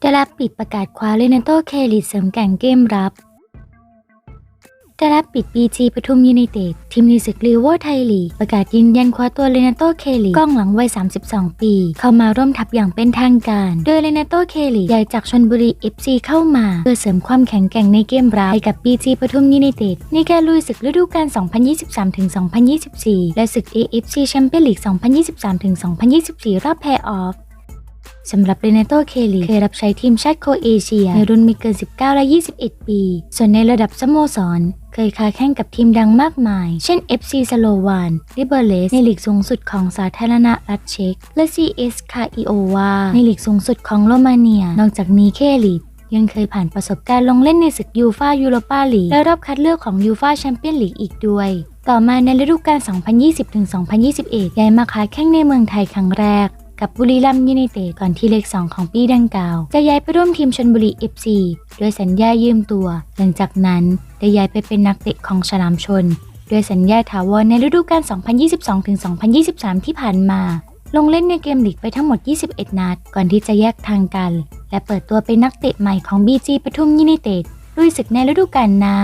ได้รับปิดประกาศคว้าเลนโตเคลิดเสริมแก่งเกมรับ ได้รับปิด BG ปทุมยูไนเต็ดทีมในศึกลีโวไทยลีกประกาศยืนยันคว้าตัวเลนาโตเคลิกล้องหลังวัย 32 ปี เข้ามาร่วมทัพอย่างเป็นทางการ โดยเลนาโตเคลิย้ายจากชนบุรี FC เข้ามา เพื่อเสริมความแข็งแกร่งในเกมรับให้กับ BG ปทุมยูไนเต็ดในการลุยศึกฤดูกาล 2023-2024 และศึก AFC แชมเปี้ยนลีก 2023-2024 รอบเพลย์ออฟ สำหรับเรเนโตเคลีเคยรับใช้ทีมชาติโคเอเชียในรุ่นไม่เกิน 19 และ 21 ปี ส่วนในระดับสโมสร เคยค้าแข่งกับทีมดังมากมาย เช่น FC สโลวานริเบเลสในลีกสูงสุดของสาธารณรัฐเช็ก และ CS คาอิโอวาในลีกสูงสุดของโรมาเนีย นอกจากนี้เคลียังเคยผ่านประสบการณ์ลงเล่นในศึกยูฟายูโรปาลีกและรอบคัดเลือกของยูฟาแชมเปี้ยนลีกอีกด้วยต่อมาในฤดูกาล 2020-2021 ย้ายมาค้าแข่งในเมืองไทยครั้งแรก กับบุรีรัมย์ยูไนเต็ดก่อนที่เลข 2 ของปีดังกล่าว จะย้ายไปร่วมทีมชนบุรี FC ด้วยสัญญายืมตัว หลังจากนั้นได้ย้ายไปเป็นนักเตะของฉลามชน ด้วยสัญญาถาวรในฤดูกาล 2022-2023 ที่ผ่านมา ลงเล่นในเกมลีกไปทั้งหมด 21 นัด ก่อนที่จะแยกทางกัน และเปิดตัวเป็นนักเตะใหม่ของ BG ปทุมยูไนเต็ดลุยศึกในฤดูกาลหน้า